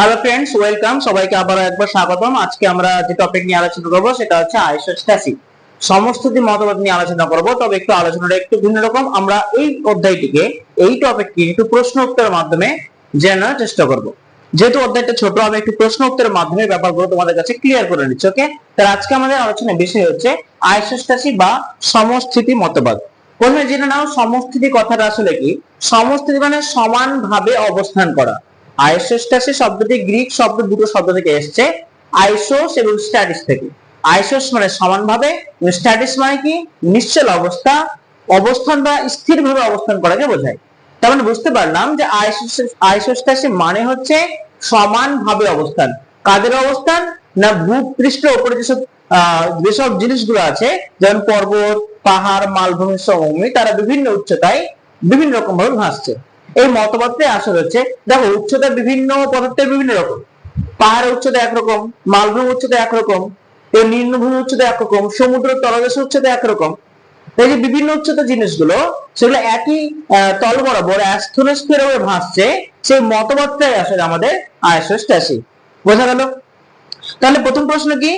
Hello friends welcome সবাইকে আবার একবার স্বাগতম। আজকে আমরা যে টপিক নিয়ে আলোচনা করব সেটা হচ্ছে আইসোস্ট্যাসি সমস্তটি মতবাদ নিয়ে আলোচনা করব, তবে একটু আলোচনাটা একটু ভিন্ন রকম। আমরা এই অধ্যায়টিকে, এই টপিকটি একটু প্রশ্ন উত্তরের মাধ্যমে জানার চেষ্টা করব। যেহেতু অধ্যায়টা ছোট হবে একটু প্রশ্ন উত্তরের মাধ্যমে ব্যাপারগুলো তোমাদের কাছে ক্লিয়ার করে নিচ্ছি ওকে তাহলে আজকে আমাদের আলোচনার বিষয় হচ্ছে আইসোস্ট্যাসি বা সমস্থিতি মতবাদ। প্রথমে জেনে নাও? সমস্থিতি কথাটা আসলে কি? সমস্থিতি মানে সমানভাবে অবস্থান করা। আইসোস্ট্যাসিস শব্দটি গ্রিক শব্দ, দুটো শব্দ থেকে এসেছে। আইসোস এবং স্ট্যাটিস থেকে। আইসোস মানে সমানভাবে স্ট্যাটিস মানে কি? নিশ্চল অবস্থা, অবস্থান বা স্থিরভাবে অবস্থান করাকে বোঝায়। তার মানে বুঝতে পারলাম যে আইসোস্ট্যাসি মানে হচ্ছে সমানভাবে অবস্থান। কাদের অবস্থান? না ভূপৃষ্ঠের উপরে যেসব যেসব জিনিসগুলো আছে, যেমন পর্বত, পাহাড়, মালভূমি, সমভূমি, তারা বিভিন্ন উচ্চতায় বিভিন্ন রকম ভাবে ভাসছে। এই মতবাদটাই আসল হচ্ছে, দেখো উচ্চতা বিভিন্ন পদার্থের বিভিন্ন রকম। পাহাড়ের উচ্চতা একরকম মালভূমি উচ্চতা একরকম নিম্নভূমি উচ্চতা একরকম সমুদ্র তলদেশের উচ্চতা একরকম। এই যে বিভিন্ন উচ্চতা জিনিসগুলো, সেগুলো একই তল বরাবর অ্যাস্থোনোস্ফিয়ার হয়ে ভাসছে, সেই মতবাদটাই আসলে আমাদের আইসোস্ট্যাসি বোঝা গেল? তাহলে প্রথম প্রশ্ন কি?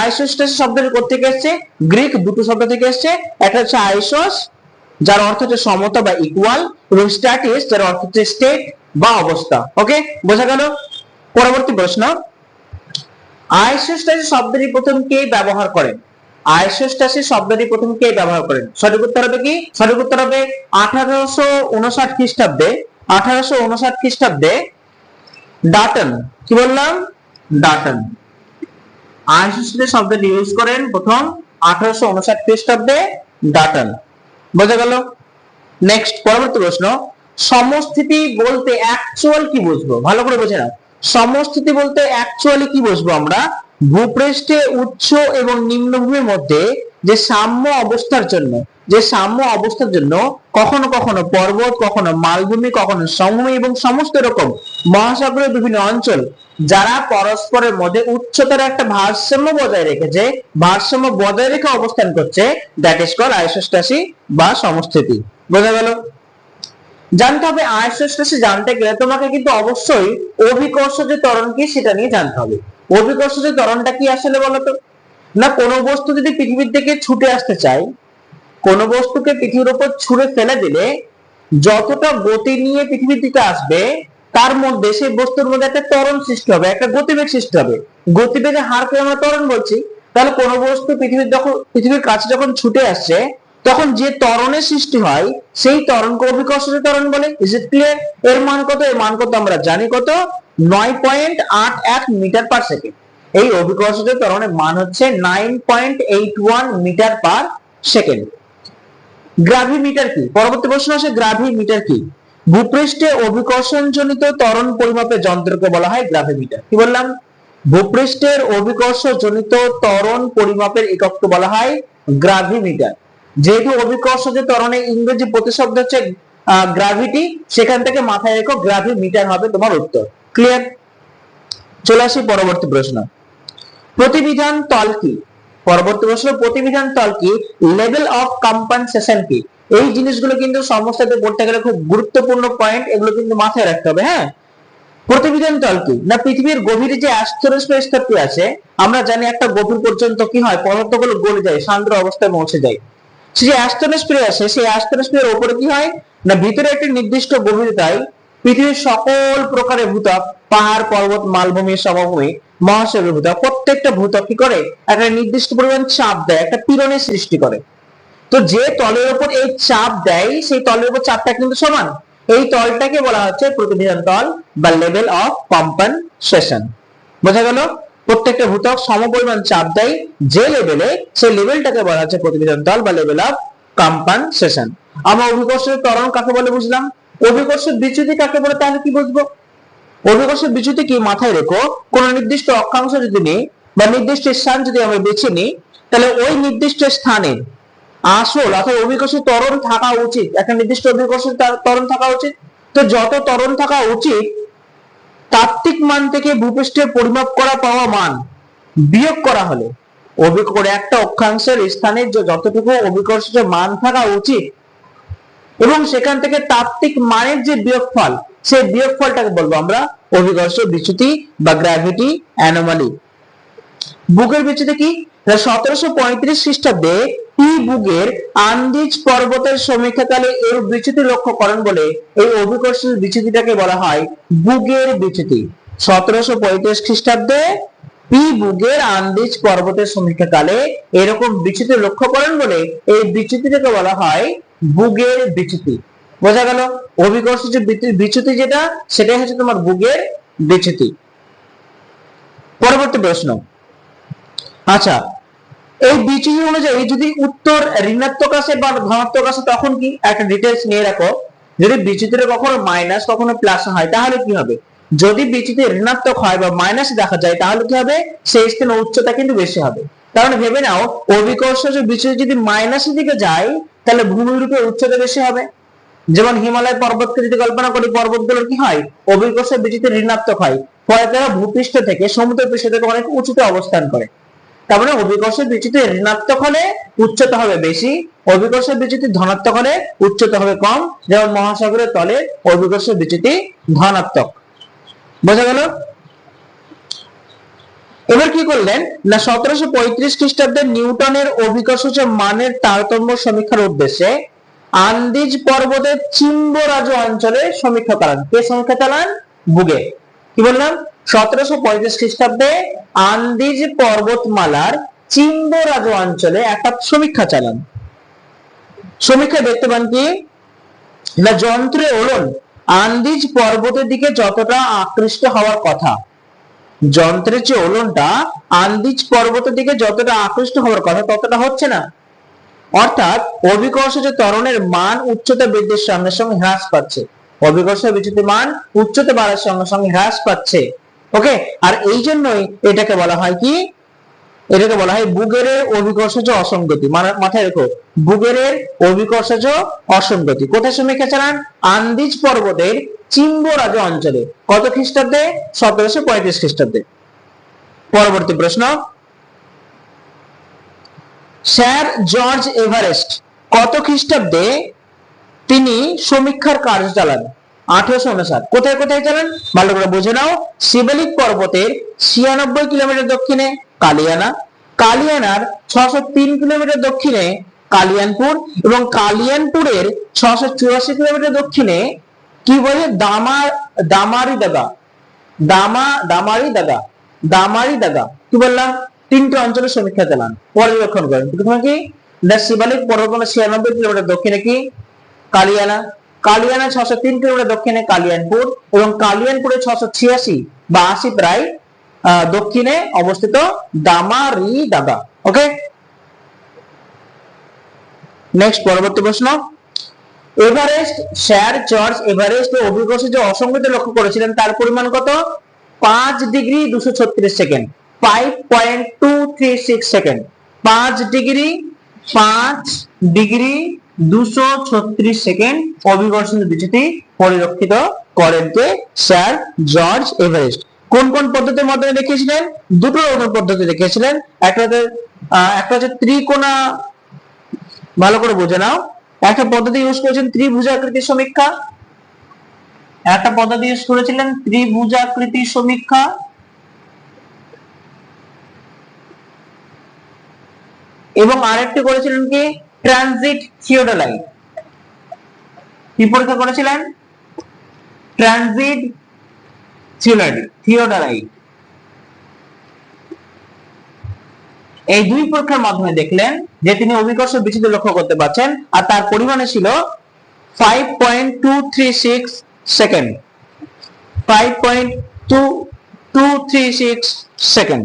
আইসোস্ট্যাসি শব্দটি কোথা থেকে এসেছে? গ্রিক দুটো শব্দ থেকে এসেছে। একটা হচ্ছে আইসোস যার অর্থ হচ্ছে সমতা বা ইকুয়াল এবং স্ট্যাটিস যার অর্থ হচ্ছে স্টেট বা অবস্থা। ওকে বোঝা গেল? পরবর্তী প্রশ্ন। আইসোস্ট্যাসি শব্দটি প্রথম কে ব্যবহার করেন? আইসোস্ট্যাসি শব্দটি প্রথম কে ব্যবহার করেন? সঠিক উত্তর হবে কি? সঠিক উত্তর হবে আঠারোশো উনষাট খ্রিস্টাব্দে। আঠারোশো উনষাট খ্রিস্টাব্দে ডাটন। কি বললাম? ডাটন। আইসোস্ট্যাসি শব্দটি ইউজ করেন প্রথম আঠারোশো উনষাট খ্রিস্টাব্দে ডাটন। বোঝা গেল? নেক্সট পরবর্তী প্রশ্ন, সমস্থিতি বলতে অ্যাকচুয়াল কি বুঝব? ভালো করে বোঝে না সমস্থিতি বলতে অ্যাকচুয়ালি কি বুঝব আমরা? ভূপৃষ্ঠে উচ্চ এবং নিম্নভূমির মধ্যে যে সাম্য অবস্থার জন্য। যে সাম্য অবস্থার জন্য কখনো কখনো পর্বত, কখনো মালভূমি, কখনো সমভূমি এবং সমস্ত রকম মহাসাগরের বিভিন্ন অঞ্চল যারা পরস্পরের মধ্যে উচ্চতার একটা ভারসাম্য বজায় রেখেছে ভারসাম্য বজায় রেখে অবস্থান করছে দ্যাট ইজ কল আইসোস্টাসি বা সমস্থিতি। বোঝা গেল? জানতে হবে আইসোস্টাসি জানতে গেলে তোমাকে কিন্তু অবশ্যই অভিকর্ষ যে ত্বরণ কি সেটা নিয়ে জানতে হবে। অভিকর্ষ যে ত্বরণটা কি আসলে বলতো? না কোনো বস্তু যদি পৃথিবীর থেকে ছুটে আসতে চায় কোন বস্তুকে পৃথিবীর উপর ছুঁড়ে ফেলে দিলে যতটা গতি নিয়ে পৃথিবীর দিকে আসবে, তার মধ্যে সেই বস্তুর মধ্যে একটা ত্বরণ সৃষ্টি হবে, একটা গতিবেগ সৃষ্টি হবে। গতিবেগের হারকে আমরা ত্বরণ বলছি? তাহলে কোন বস্তু পৃথিবীর যখন, পৃথিবীর কাছে যখন ছুটে আসছে, তখন যে ত্বরণের সৃষ্টি হয়, সেই ত্বরণকে অভিকর্ষজ ত্বরণ বলে। ইজ ইট ক্লিয়ার এর মান কত? এর মান কত আমরা জানি কত? নয় পয়েন্ট আট এক মিটার পার সেকেন্ড এই অভিকর্ষজ ত্বরণের মান হচ্ছে nine point eight one metre per second gravimeter কি পরবর্তী প্রশ্ন আসে গ্রাভিমিটার কি ভূপৃষ্ঠে অভিকর্ষণজনিত ত্বরণ পরিমাপের যন্ত্রকে বলা হয় গ্রাভিমিটার কি বললাম? ভূপৃষ্ঠের অভিকর্ষজনিত ত্বরণ পরিমাপের একককে বলা হয় গ্রাভিমিটার যেহেতু অভিকর্ষজ ত্বরণের ইংরেজি প্রতিশব্দ হচ্ছে গ্রাভিটি সেখান থেকে মাথায় রেখো গ্রাভিমিটার হবে তোমার উত্তর। ক্লিয়ার চলে আসি পরবর্তী প্রশ্ন। প্রতিবিধান তল কি? পরবর্তী প্রশ্ন, প্রতিবিধান তল কি? লেভেল অফ কম্পেনসেশন কি? এই জিনিসগুলো কিন্তু সমস্যাতে পড়তে গেলে খুব গুরুত্বপূর্ণ পয়েন্ট এগুলো কিন্তু মাথায় রাখতে হবে হ্যাঁ? প্রতিবিধান তল কি? না, পৃথিবীর গভীরে যে অ্যাস্ট্রোস্ফিয়ার স্তরটি আছে, আমরা জানি একটা গভীর পর্যন্ত কি হয়? পদার্থগুলো গলে যায়, সান্দ্র অবস্থায় পৌঁছে যায়। সে যে অ্যাস্ট্রোস্ফিয়ার আছে, সেই অ্যাস্ট্রোস্ফিয়ার উপরে কি হয়? না, ভিতরে একটি নির্দিষ্ট গভীরতায় পৃথিবীর সকল প্রকারের ভূতক পাহাড়, পর্বত, মালভূমি, সমভূমি মহাসাগর ভূতক প্রত্যেকটা ভূতক কি করে? একটা নির্দিষ্ট পরিমাণ চাপ দেয়, একটা পীড়নের সৃষ্টি করে। তো যে তলের উপর এই চাপ দেয়, সেই তলের উপর চাপটা কিন্তু সমান। এই তলটাকে বলা হচ্ছে প্রতিবিধান তল বা লেভেল অফ কম্পেনসেশন। বোঝা গেল? প্রত্যেকটা ভূতক সমপরিমাণ চাপ দেয়, যে লেভেলে, সেই লেভেলটাকে বলা হচ্ছে প্রতিবিধান তল বা লেভেল অফ কম্পেনসেশন। আমরা অভিকর্ষের ত্বরণ কাকে বলে বুঝলাম? অভিকর্ষের বিচ্যুতি কাকে বলে তাহলে কি বুঝব? অভিকর্ষের বিচ্যুতি কি মাথায় রেখো, কোন নির্দিষ্ট অক্ষাংশ যদি নিই বা নির্দিষ্ট স্থান যদি আমরা বেছে নিই, তাহলে ওই নির্দিষ্ট স্থানের আসল অর্থাৎ অভিকর্ষের ত্বরণ থাকা উচিত, একটা নির্দিষ্ট অভিকর্ষের তার- ত্বরণ থাকা উচিত। তো যত ত্বরণ থাকা উচিত, তাত্ত্বিক মান থেকে ভূপৃষ্ঠে পরিমাপ করা পাওয়া মান বিয়োগ করা হলে অভিকর একটা অক্ষাংশের স্থানের যে, যতটুকু অভিকর্ষের মান থাকা উচিত এবং সেখান থেকে তাত্ত্বিক মানের যে বিয়োগফল, সেই বিয়োগফলটাকে বলব আমরা অভিকর্ষ, বিচ্যুতি বা গ্র্যাভিটি অ্যানোমালি বুকের বিচ্যুতি কি? সতেরোশো পঁয়ত্রিশ খ্রিস্টাব্দে ই বুগের আন্দিজ পর্বতের সমীক্ষাকালে এর বিচ্যুতি লক্ষ্য করেন বলে এই অভিকর্ষ বিচ্যুতিটাকে বলা হয় বুগের বিচ্যুতি। সতেরোশো পঁয়ত্রিশ খ্রিস্টাব্দে পি বুগের আন্দিজ পর্বতের সমীক্ষাকালে এরকম বিচ্যুতি লক্ষ্য করেন বলে এই বিচ্যুতিটাকে বলা হয় বুগের বিচ্যুতি। বোঝা গেল? অভিকর্ষ যে বিচ্যুতি যেটা, সেটাই হচ্ছে তোমার বুগের বিচ্যুতি। পরবর্তী প্রশ্ন। আচ্ছা এই বিচ্যুতি অনুযায়ী যদি উত্তর ঋণাত্মক আসে বা ধনাত্মক আসে, তখন কি? একটা ডিটেলস নিয়ে রাখো। যদি বিচ্যুতিটা কখনো মাইনাস কখনো প্লাস হয়, তাহলে কি হবে? যদি বিচ্যুতি ঋণাত্মক হয় বা মাইনাস দেখা যায়, তাহলে কি হবে? সেই স্থানে উচ্চতা কিন্তু বেশি হবে। কারণ ভেবে নাও অভিকর্ষ যে বিচ্যুতি যদি মাইনাসের দিকে যায় তাহলে ভূমিরূপে উচ্চতা বেশি হবে। যেমন হিমালয় পর্বতকে যদি কল্পনা করি, পর্বতগুলোর কি হয়? অভিকর্ষ বিচ্যুতি ঋণাত্মক হয়, ফলে তারা ভূপৃষ্ঠ থেকে সমুদ্র পৃষ্ঠ থেকে অনেক উঁচুতে অবস্থান করে। তার মানে অভিকর্ষ বিচ্যুতি ঋণাত্মক হলে উচ্চতা হবে বেশি, অভিকর্ষ বিচ্যুতি ধনাত্মক হলে উচ্চতা হবে কম। যেমন মহাসাগরের তলে অভিকর্ষ বিচ্যুতি ধনাত্মক। বোঝা গেল? এবার কি করলেন? না, সতেরোশো পঁয়ত্রিশ খ্রিস্টাব্দে নিউটনের অভিকর্ষজ মানের তারতম্য সমীক্ষার উদ্দেশ্যে আন্দিজ পর্বতের চিম্বরাজ অঞ্চলে সমীক্ষা চালান কে সমীক্ষা চালান? বুগে কি বললাম? সতেরোশো পঁয়ত্রিশ খ্রিস্টাব্দে আন্দিজ পর্বতমালার চিম্বরাজ অঞ্চলে একটা সমীক্ষা চালান। সমীক্ষা দেখতে পান কি? না, যন্ত্রে ওলন। আন্দিজ পর্বতের দিকে যতটা আকৃষ্ট হওয়ার কথা। যন্ত্রের যে ওলনটা, আন্দিজ পর্বতের দিকে যতটা আকৃষ্ট হওয়ার কথা, ততটা হচ্ছে না। অর্থাৎ, অভিকর্ষ যে ত্বরণের মান উচ্চতা বৃদ্ধির সঙ্গে সঙ্গে হ্রাস পাচ্ছে। অভিকর্ষ বিচ্যুতি মান উচ্চতা বাড়ার সঙ্গে সঙ্গে হ্রাস পাচ্ছে। ওকে? আর এই জন্যই এটাকে বলা হয় কি? এটাকে বলা হয় বুগেরের অভিকর্ষজ অসঙ্গতি। মানে মাথায় রেখো, বুগেরের অভিকর্ষজ অসঙ্গতি। কোথায় সমীক্ষা চালান? আন্দিজ পর্বতের চিম্বরাজ অঞ্চলে কত খ্রিস্টাব্দে? সতেরোশো পঁয়ত্রিশ খ্রিস্টাব্দে। পরবর্তী প্রশ্ন। স্যার জর্জ এভারেস্ট কত খ্রিস্টাব্দে তিনি সমীক্ষার কাজ চালান? আঠারোশো উনষাট। কোথায় কোথায় চালান? ভালো করে বুঝে নাও। শিবলিক পর্বতের ছিয়ানব্বই কিলোমিটার দক্ষিণে কালিয়ানা, কালিয়ানার ছশো তিন কিলোমিটার দক্ষিণে কালিয়ানপুর এবং কালিয়ানপুরের ছশো চুরাশি কিলোমিটার দক্ষিণে কি বলে? দামার দামারি দাগা দামা, দামারি দাগা দামারি দাগা কি বললাম? তিনটে অঞ্চলের সমীক্ষা চালান পর্যবেক্ষণ করেন। প্রথমে কি? শিবালিক পর্বতমালা ছিয়ানব্বই কিলোমিটার, দক্ষিণে কি? কালিয়ানা। কালিয়ানা ছশো তিন কিলোমিটার, দক্ষিণে কালিয়ানপুর এবং কালিয়ানপুরে ছশো ছিয়াশি বা আশি প্রায় দক্ষিণে অবস্থিত দামারি দাদা। ওকে নেক্সট পরবর্তী প্রশ্ন। এভারেস্ট স্যার জর্জ এভারেস্ট ও অভিকর্ষ যে অসঙ্গতি লক্ষ্য করেছিলেন। তার পরিমাণ কত? পাঁচ ডিগ্রি দুশো ছত্রিশ second. Five point two three six second. পাঁচ ডিগ্রি পাঁচ ডিগ্রি দুশো ছত্রিশ সেকেন্ড অভিকর্ষণ বিচ্যুতি পরিলক্ষিত করেন কে? স্যার জর্জ এভারেস্ট কোন কোন পদ্ধতির মাধ্যমে দেখিয়েছিলেন? দুটো রকমের পদ্ধতি দেখিয়েছিলেন। একটা একটা হচ্ছে ত্রিকোণা, ভালো করে বুঝে নাও। একটা পদ্ধতি ইউজ করেছেন ত্রিভুজাকৃতি সমীক্ষা। একটা পদ্ধতি ইউজ করেছিলেন ত্রিভুজাকৃতি সমীক্ষা। এবং আরেকটি করেছিলেন কি? ট্রানজিট থিওডোলাইট কি পরীক্ষা করেছিলেন? ট্রানজিট থিওডোলাইট থিওডোলাইট এই দুই পরীক্ষার মাধ্যমে দেখলেন যে তিনি অভিকর্ষ বিচ্যুতি লক্ষ্য করতে পারছেন আর তার পরিমাণে ছিল five point two three six second five point two two three six second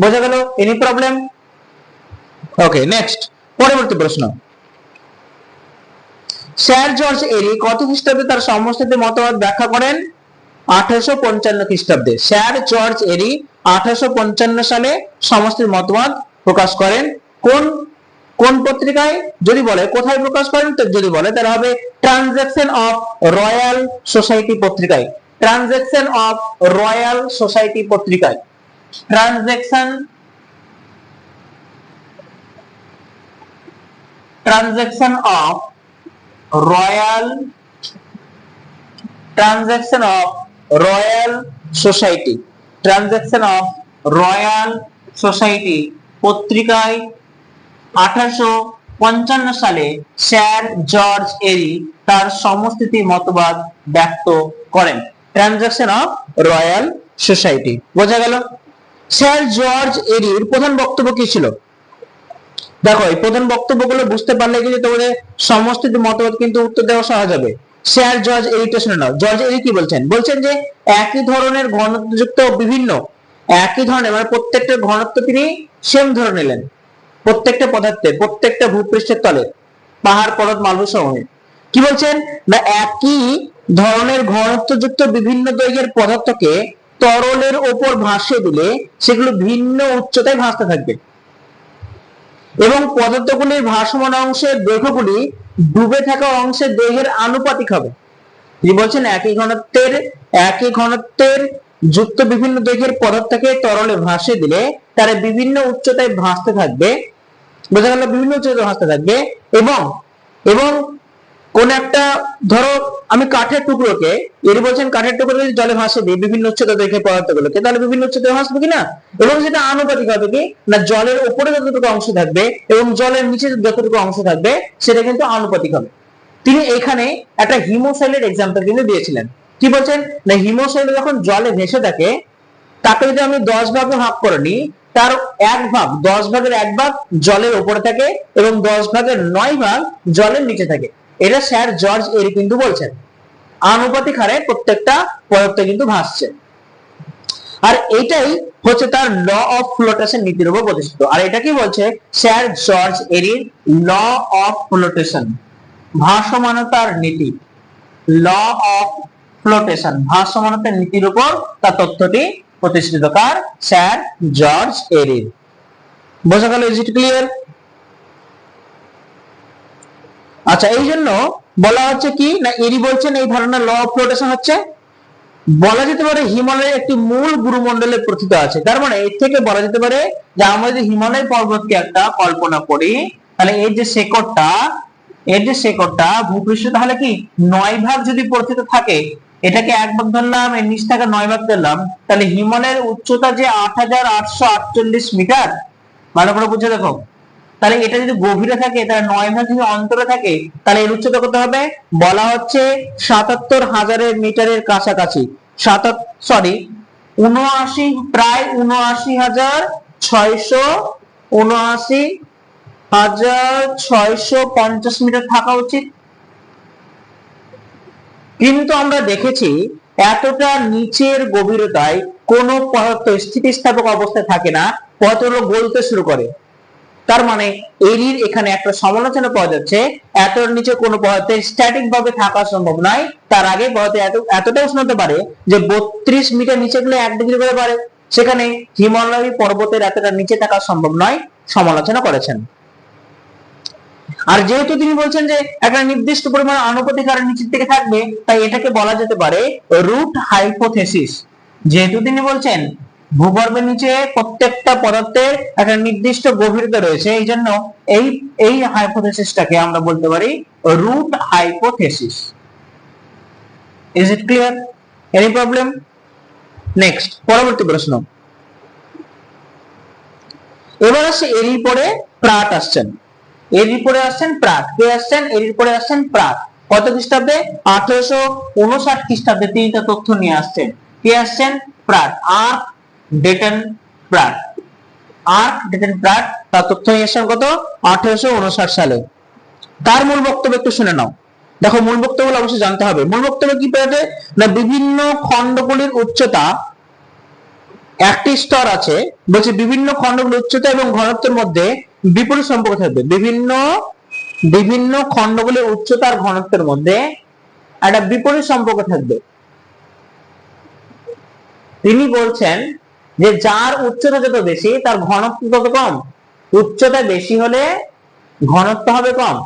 বোঝা এনি প্রবলেম ওকে নেক্সট পরবর্তী প্রশ্ন। স্যার জর্জ এরি কত খ্রিস্টাব্দে তার সমষ্টিতে মতবাদ ব্যাখ্যা করেন? আঠারোশো পঞ্চান্ন খ্রিস্টাব্দে। স্যার জর্জ এরি আঠারোশো পঞ্চান্ন সালে সমষ্টির মতবাদ প্রকাশ করেন। কোন কোন পত্রিকায়? যদি বলে, কোথায় প্রকাশ করেন? যদি বলে, তাহলে হবে ট্রানজাকশন অফ রয়্যাল সোসাইটি পত্রিকায়। ট্রানজাকশন অফ রয়্যাল সোসাইটি পত্রিকায়। Transaction transaction of Royal transaction of Royal Society transaction of Royal Society পত্রিকায় আঠারোশো পঞ্চান্ন সালে স্যার জর্জ এরি তার সমস্থিতি মতবাদ ব্যক্ত করেন। ট্রানজাকশন অফ রয়্যাল সোসাইটি বোঝা গেল? স্যার জর্জ এরির প্রধান বক্তব্য কি ছিল? দেখো, এই প্রধান বক্তব্যগুলো বুঝতে পারলে কিন্তু তোমাদের সমস্থিতি মতবাদ কিন্তু উত্তর দেওয়া সহজ হবে। স্যার জর্জ এরিটা শুনে নাও। জর্জ এরি কি বলছেন? বলছেন যে একই ধরনের ঘনত্বযুক্ত বিভিন্ন একই ধরনের মানে প্রত্যেকটা ঘনত্ব তিনি সেম ধরে নিলেন। প্রত্যেকটা পদার্থের প্রত্যেকটা ভূপৃষ্ঠের তলে, পাহাড়, পর্বত মালভূমি কি বলছেন? না, একই ধরনের ঘনত্বযুক্ত বিভিন্ন দৈর্ঘ্যের পদার্থকে তরলের ওপর ভাসিয়ে দিলে সেগুলো ভিন্ন উচ্চতায় ভাসতে থাকবে। এবং পদার্থগুলির ভাসমান অংশের দৈর্ঘ্যগুলি ডুবে থাকা অংশের দৈর্ঘ্যের আনুপাতিক হবে। তিনি বলছেন? একই ঘনত্বের একই ঘনত্বের যুক্ত বিভিন্ন দৈর্ঘ্যের পদার্থকে তরলে ভাসিয়ে দিলে তারা বিভিন্ন উচ্চতায় ভাসতে থাকবে। বোঝা গেল বিভিন্ন উচ্চতায় ভাসতে থাকবে এবং এবং কোন একটা, ধরো আমি কাঠের টুকরোকে এর বলছেন কাঠের টুকরো যদি জলে ভাসে দিই বিভিন্ন উচ্চতা দেখে পদার্থগুলোকে, তাহলে বিভিন্ন উচ্চতায় ভাসবে কিনা? এবং সেটা আনুপাতিক হবে কি? না, জলের উপরে যতটুকু অংশ থাকবে এবং জলের নিচে যতটুকু অংশ থাকবে, সেটা কিন্তু আনুপাতিক হবে। তিনি এখানে একটা হিমোসাইলের এক্সাম্পল কিন্তু দিয়েছিলেন। কি বলছেন? না হিমোসাইল যখন জলে ভেসে থাকে, তাকে যদি আমি দশ ভাগে ভাগ করে নিই, তার এক ভাগ, দশ ভাগের এক ভাগ জলের উপরে থাকে এবং দশ ভাগের নয় ভাগ জলের নিচে থাকে। এটা স্যার জর্জ এরি কিন্তু বলছেন। আনুপাতিক হারে প্রত্যেকটা পদার্থ কিন্তু ভাসছে। আর এটাই হচ্ছে তার ল অফ ফ্লোটেশন নীতির উপর প্রতিষ্ঠিত। আর এটা কি বলছে? স্যার জর্জ এরির ল অফ ফ্লোটেশন। ভাসমানতার নীতি। ল অফ ফ্লোটেশন ভাসমানতার নীতির উপর তার তথ্যটি প্রতিষ্ঠিত কার? স্যার জর্জ এরির বোঝা গেল ইজ ইট ক্লিয়ার আচ্ছা এই জন্য বলা হচ্ছে কি? না এরি বলছেন এই ধারণা ল অফ ফ্লোটেশন হচ্ছে? বলা যেতে পারে হিমালয়ের একটি মূল গুরুমণ্ডলে প্রথিত আছে। তার মানে এর থেকে বলা যেতে পারে যে আমরা যদি হিমালয় পর্বতকে একটা কল্পনা করি, তাহলে এই যে শেকড়টা, এর যে শেকড়টা ভূপৃষ্ঠ, তাহলে কি নয় ভাগ যদি প্রথিত থাকে এটাকে এক ভাগ ধরলাম এর নিচ নয় ভাগ ধরলাম, তাহলে হিমালয়ের উচ্চতা যে আট হাজার আটশো আটচল্লিশ মিটার, ভালো করে বুঝে দেখো। তাহলে এটা যদি গভীরে থাকে, তাহলে নয় ভাগ যদি অন্তরে থাকে, তাহলে এর উচ্চতা কত হবে? বলা হচ্ছে সাতাত্তর হাজারের মিটারের কাছাকাছি। সাতাত সরি উনআশি, প্রায় উনআশি হাজার ছয়শো, উনআশি হাজার ছয়শো পঞ্চাশ মিটার থাকা উচিত। কিন্তু আমরা দেখেছি এতটা নিচের গভীরতায় কোনো পদার্থ স্থিতিস্থাপক অবস্থায় থাকে না, পদার্থগুলো গলতে শুরু করে। তার মানে এরির এখানে একটা সমালোচনা পাওয়া যাচ্ছে, এত নিচে কোনো পদার্থের স্ট্যাটিক ভাবে থাকা সম্ভব নয়। তার আগে পদার্থ এত এতটা উষ্ণ হতে পারে যে বত্রিশ মিটার নিচে গেলে এক ডিগ্রি করে পারে সেখানে হিমালয় পর্বতের এতটা নিচে থাকা সম্ভব নয়, সমালোচনা করেছেন। আর যেহেতু তিনি বলছেন যে একটা নির্দিষ্ট পরিমাণ আনুপাতিক হারের নিচের দিকে থাকবে, তাই এটাকে বলা যেতে পারে রুট হাইপোথেসিস যেহেতু তিনি বলছেন, ভূগর্ভের নিচে প্রত্যেকটা পদার্থের একটা নির্দিষ্ট গভীরতা রয়েছে, এই জন্য এই এই হাইপোথেসিসটাকে আমরা বলতে পারি root hypothesis is it clear any problem next পরবর্তী প্রশ্ন। এবার আসছে এরই পরে প্রাট আসছেন। এরই পরে আসছেন প্রাক। কে আসছেন? এরই পরে আসছেন প্রাক। কত খ্রিস্টাব্দে? আঠারোশো উনষাট খ্রিস্টাব্দে তিনি তার তথ্য নিয়ে আসছেন। কে আসছেন? প্রাট আর ডেটন প্রাক। আর ডেটন প্রাট তার তথ্য নিয়ে আসছেন কত? আঠারোশো উনষাট সালে। তার মূল বক্তব্য একটু শুনে নাও। দেখো, মূল বক্তব্য অবশ্যই জানতে হবে। মূল বক্তব্য কি পেয়েছে? না, বিভিন্ন খণ্ডগুলির উচ্চতা একটি স্তর আছে। বলছে বিভিন্ন খণ্ডগুলির উচ্চতা এবং ঘনত্বের মধ্যে বিপরীত সম্পর্ক থাকবে। বিভিন্ন বিভিন্ন খণ্ডগুলির উচ্চতা আর ঘনত্বের মধ্যে একটা বিপরীত সম্পর্ক থাকবে। তিনি বলছেন যে যার উচ্চতা যত বেশি, তার ঘনত্ব তত কম। উচ্চতা বেশি হলে ঘনত্ব হবে কম।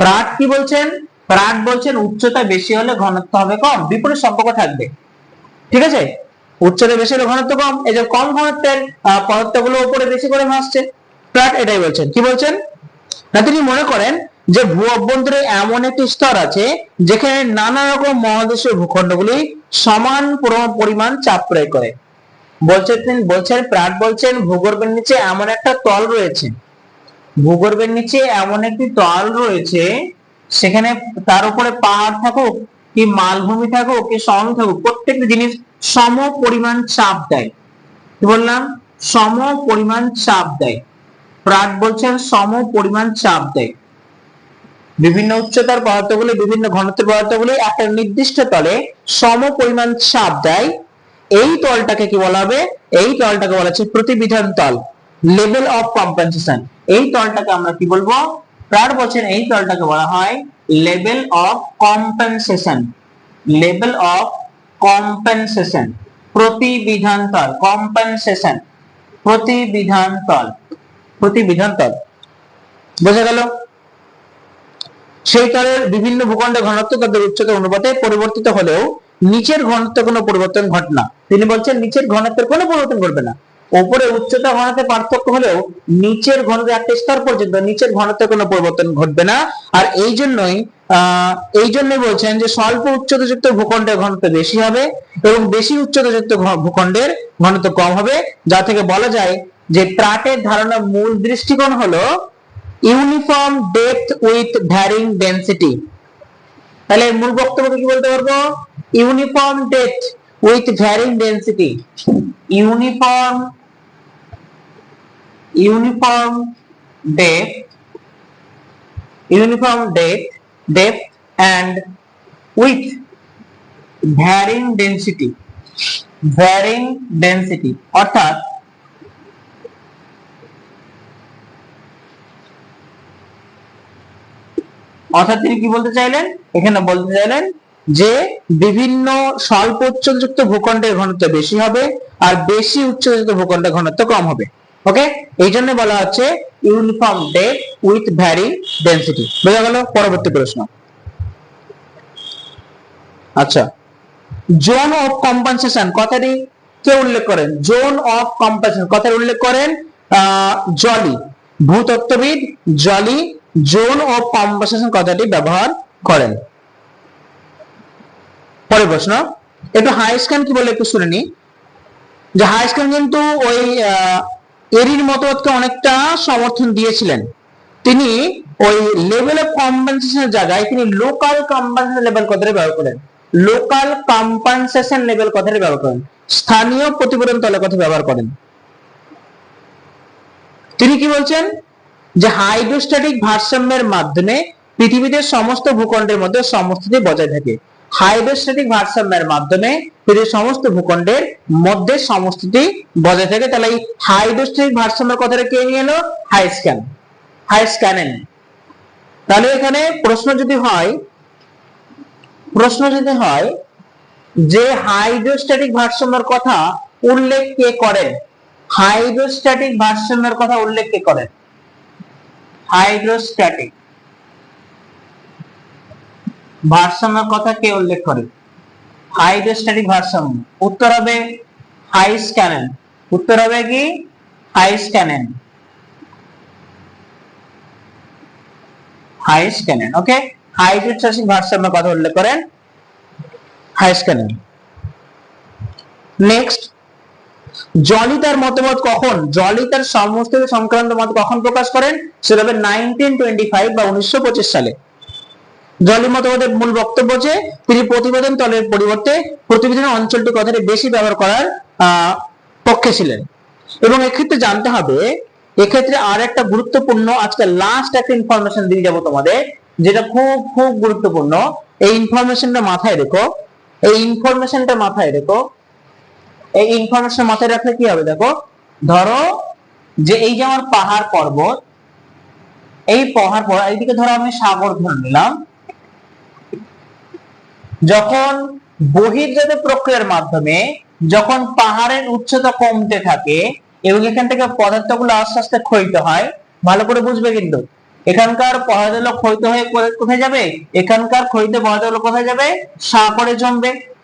প্রাট কি বলছেন? প্রাট বলছেন উচ্চতা বেশি হলে ঘনত্ব হবে কম। বিপরীত সম্পর্ক থাকবে। ঠিক আছে? উচ্চতা বেশি হলে ঘনত্ব কম। এই যে কম ঘনত্বের পদার্থগুলো উপরে বেশি করে ভাসছে। প্রাট এটাই বলছেন। কি বলছেন? না, তিনি মনে করেন যে ভূ অভ্যন্তরে এমন একটি স্তর আছে যেখানে নানা রকম মহাদেশীয় ভূখণ্ডগুলি সমান পর- পরিমাণ চাপ প্রয়োগ করে। বলছেন বলছেন, প্রাট বলছেন, ভূগর্ভের নিচে এমন একটা তল রয়েছে। ভূগর্ভের নিচে এমন একটি তল রয়েছে সেখানে তার উপরে পাহাড় থাকুক কি মালভূমি থাকুক কি সমভূমি থাকুক, প্রত্যেকটা জিনিস সম পরিমাণ চাপ দেয়। কি বললাম? সম পরিমাণ চাপ দেয়। প্রাট বলছেন সম পরিমাণ চাপ দেয়। বিভিন্ন উচ্চতার পদার্থগুলি, বিভিন্ন ঘনত্বের পদার্থগুলি একটা নির্দিষ্ট তলে সম পরিমাণ চাপ দেয়। এই তলটাকে কি বলা হবে? এই তলটাকে বলা হচ্ছে প্রতিবিধান তল, লেভেল অফ কম্পেনসেশন। এই তলটাকে আমরা কি বলব? প্রার বলছেন এই তলটাকে বলা হয় level of compensation, level of compensation, প্রতিবিধান তল, কম্পেনসেশন, প্রতিবিধান তল। প্রতিবিধান তল বোঝা গেল? সেই তলের বিভিন্ন ভূখণ্ডের ঘনত্ব তাদের উচ্চতা অনুপাতে পরিবর্তিত হলেও নিচের ঘনত্বে কোনো পরিবর্তন ঘটে না। তিনি বলছেন, নিচের ঘনত্বের কোনো পরিবর্তন ঘটবে না। উপরে উচ্চতা ঘনত্বে পার্থক্য হলেও নিচের ঘনত্ব একটা স্তর পর্যন্ত নিচের ঘনত্বে কোনো পরিবর্তন ঘটবে না। আর এই জন্যই এই জন্যই বলছেন যে স্বল্প উচ্চতাযুক্ত ভূখণ্ডের ঘনত্ব বেশি হবে এবং বেশি উচ্চতাযুক্ত ঘ- ভূখণ্ডের ঘনত্ব কম হবে, যা থেকে বলা যায় যে প্রাটের ধারণা মূল দৃষ্টিকোণ হলো uniform depth with varying density. তাহলে মূল বক্তব্যকে কি বলতে পারব? Uniform depth with varying density. Uniform uniform depth uniform depth depth and with varying density. Varying density. অর্থাৎ অর্থাৎ তিনি কি বলতে চাইলেন? এখানে বলতে চাইলেন যে বিভিন্ন স্বল্প উচ্চযুক্ত ভূখণ্ডের ঘনত্ব বেশি হবে আর বেশি উচ্চযুক্ত ভূখণ্ডের ঘনত্ব কম হবে। ওকে? এই জন্য বলা হচ্ছে uniform depth with vary density. বোঝা গেল? পরবর্তী প্রশ্ন। আচ্ছা। জোন অফ কম্পেনসেশন কথাটি কে উল্লেখ করেন? Zone of compensation. কথাটি উল্লেখ করেন জলি। ভূতত্ত্ববিদ জলি জোন অফ কম্পেনসেশন কথাটি ব্যবহার করেন। পরের প্রশ্ন, একটু হাই স্ক্যান কি বলে একটু শুনে নি যে হাই স্ক্যান কিন্তু ওই এরির মতবাদকে অনেকটা সমর্থন দিয়েছিলেন। তিনি ওই লেভেল অফ কম্পেনসেশনের জায়গায় তিনি লোকাল কম্পেনসেশন লেভেল কথাটি ব্যবহার করেন লোকাল কম্পেনসেশন লেভেল কথাটি ব্যবহার করেন স্থানীয় প্রতিবেদন তলের কথা ব্যবহার করেন। তিনি কি বলছেন? যে হাইড্রোস্ট্যাটিক ভারসাম্যের মাধ্যমে পৃথিবীতে সমস্ত ভূখণ্ডের মধ্যে সমস্থিতি বজায় থাকে। হাইড্রোস্ট্যাটিক ভারসাম্যের মাধ্যমে পৃথিবীর সমস্ত ভূখণ্ডের মধ্যে সমস্থিতি বজায় থাকে। তাহলে এই হাইড্রোস্ট্যাটিক ভারসাম্যের কথাটা কে নিয়ে এলো? হাই স্ক্যান হাই স্ক্যানেন তাহলে এখানে প্রশ্ন যদি হয়, প্রশ্ন যদি হয় যে হাইড্রোস্ট্যাটিক ভারসাম্যের কথা উল্লেখ কে করেন? হাইড্রোস্ট্যাটিক ভারসাম্যের কথা উল্লেখ কে করেন? হাইড্রোস্ট্যাটিক। ভারসাম্যের কথা কে উল্লেখ করে? হাইড্রোস্ট্যাটিক ভারসাম্য। উত্তর হবে হাই স্ক্যানেন উত্তর হবে কি? হাই স্ক্যানেন হাই স্ক্যানেন ওকে? হাইড্রোস্ট্যাটিক ভারসাম্যের কথা উল্লেখ করেন হাই স্ক্যানেন নেক্সট জলি তার মতামত কখন? জলি তার সমস্ত সংক্রান্ত মত কখন প্রকাশ করেন? সেটা হবে নাইনটিন টোয়েন্টি ফাইভ বা উনিশশো পঁচিশ সালে। জলি মতবাদের মূল বক্তব্য যে, তিনি প্রতিবেদন তলের পরিবর্তে প্রতিবেদন অঞ্চলটি কথাটি বেশি ব্যবহার করার পক্ষে ছিলেন। এবং এক্ষেত্রে জানতে হবে, এক্ষেত্রে আর একটা গুরুত্বপূর্ণ, আজকে লাস্ট একটা ইনফরমেশন দিয়ে যাব তোমাদের, যেটা খুব খুব গুরুত্বপূর্ণ। এই ইনফরমেশনটা মাথায় রেখো। এই ইনফরমেশনটা মাথায় রেখো। এই ইনফরমেশন মাথায় রাখলে কি হবে দেখো? ধরো যে এই যে আমার পাহাড় পর্বত, এই পাহাড় পর্বত এইদিকে ধরো আমি সাগর ধরে নিলাম। যখন বহির্জাত প্রক্রিয়ার মাধ্যমে যখন পাহাড়ের উচ্চতা কমতে থাকে এবং এখান থেকে পদার্থগুলো আস্তে আস্তে ক্ষয়িত হয়, ভালো করে বুঝবে কিন্তু। এখানকার পদার্থগুলো ক্ষয়িত হয়ে কোথায়- কোথায় যাবে? এখানকার ক্ষয়িত পদার্থগুলো কোথায় যাবে? সাগরে জমবে।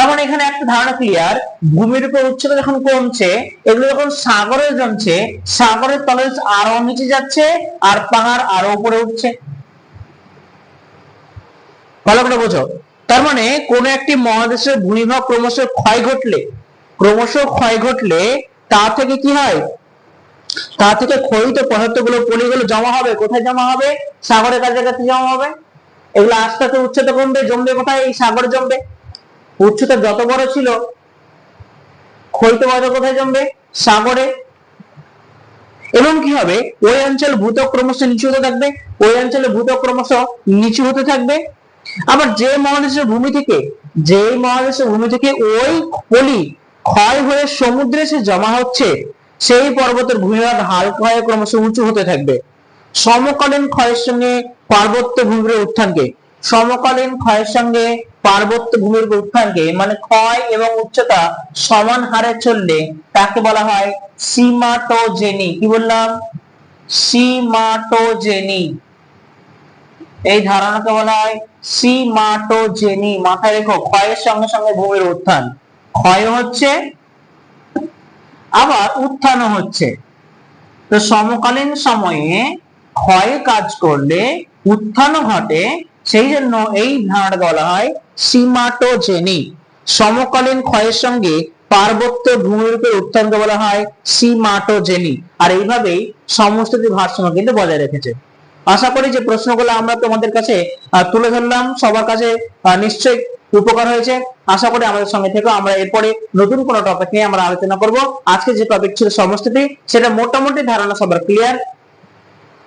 তার মানে এখানে একটা ধারণা ক্লিয়ার ভূমির উপর উচ্চতা যখন কমছে, এগুলো যখন সাগরে জমছে, সাগরের তলে আরও নিচে যাচ্ছে আর পাহাড় আরও উপরে উঠছে। ভালো করে বোঝো। তার মানে কোন একটি মহাদেশের ভূমিভাগ ক্রমশ ক্ষয় ঘটলে, ক্রমশ ক্ষয় ঘটলে তা থেকে কি হয়? তা থেকে ক্ষয়িত পদার্থগুলো পলিগুলো জমা হবে। কোথায় জমা হবে? সাগরের কাছাকাছি জমা হবে। এগুলো আস্তে আস্তে উচ্চতা কমবে, জমবে কোথায়? এই সাগরে জমবে। উচ্চতা যত বড় ছিল ক্ষয়িত কোথায় জমবে সাগরে। এবং কি হবে? ওই অঞ্চল ভূতক ক্রমশ নিচু হতে থাকবে, ওই অঞ্চলে ভূতক ক্রমশ নিচু হতে থাকবে। আবার যে মহাদেশের ভূমি থেকে যে মহাদেশের ভূমি থেকে ওই পলি ক্ষয় হয়ে সমুদ্রে সে জমা হচ্ছে, সেই পর্বতের ভূমিভাগ হালকা হয়ে ক্রমশ উঁচু হতে থাকবে। সমকালীন ক্ষয়ের সঙ্গে পার্বত্য ভূমির উত্থানকে, সমকালীন ক্ষয়ের সঙ্গে পার্বত্য ভূমির উত্থানকে মানে ক্ষয় এবং উচ্চতা সমান হারে চললে তাকে বলা হয় সীমাটোজেনি। কি বললাম? সীমাটোজেনি। এই ধারণাকে বলা হয় সীমাটোজেনি। মাথায় রেখো, ক্ষয়ের সঙ্গে সঙ্গে ভূমির উত্থান। ক্ষয় হচ্ছে, আবার উত্থানও হচ্ছে। তো সমকালীন সময়ে ক্ষয় কাজ করলে উত্থানও ঘটে সেই জন্য এই ধারণাটাকে বলা হয় সীমাটোজেনি। সমকালীন ক্ষয়ের সঙ্গে পার্বত্য ভূমিরূপের উত্থানকে বলা হয় সীমাটোজেনি। আর এইভাবেই সমস্ত ভারসাম্য কিন্তু বজায় রেখেছে। আশা করি যে প্রশ্নগুলো আমরা তোমাদের কাছে তুলে ধরলাম। সবার কাছে নিশ্চয়ই উপকার হয়েছে। আশা করি আমাদের সঙ্গে থেকে। আমরা এরপরে নতুন কোনো টপিক নিয়ে আমরা আলোচনা করব। আজকে যে টপিক ছিল সমষ্টিতি, সেটা মোটামুটি ধারণা সবার ক্লিয়ার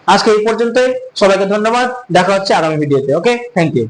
আজকে এই পর্যন্তই। সবাইকে ধন্যবাদ। দেখা হচ্ছে আগামী ভিডিওতে ওকে থ্যাংক ইউ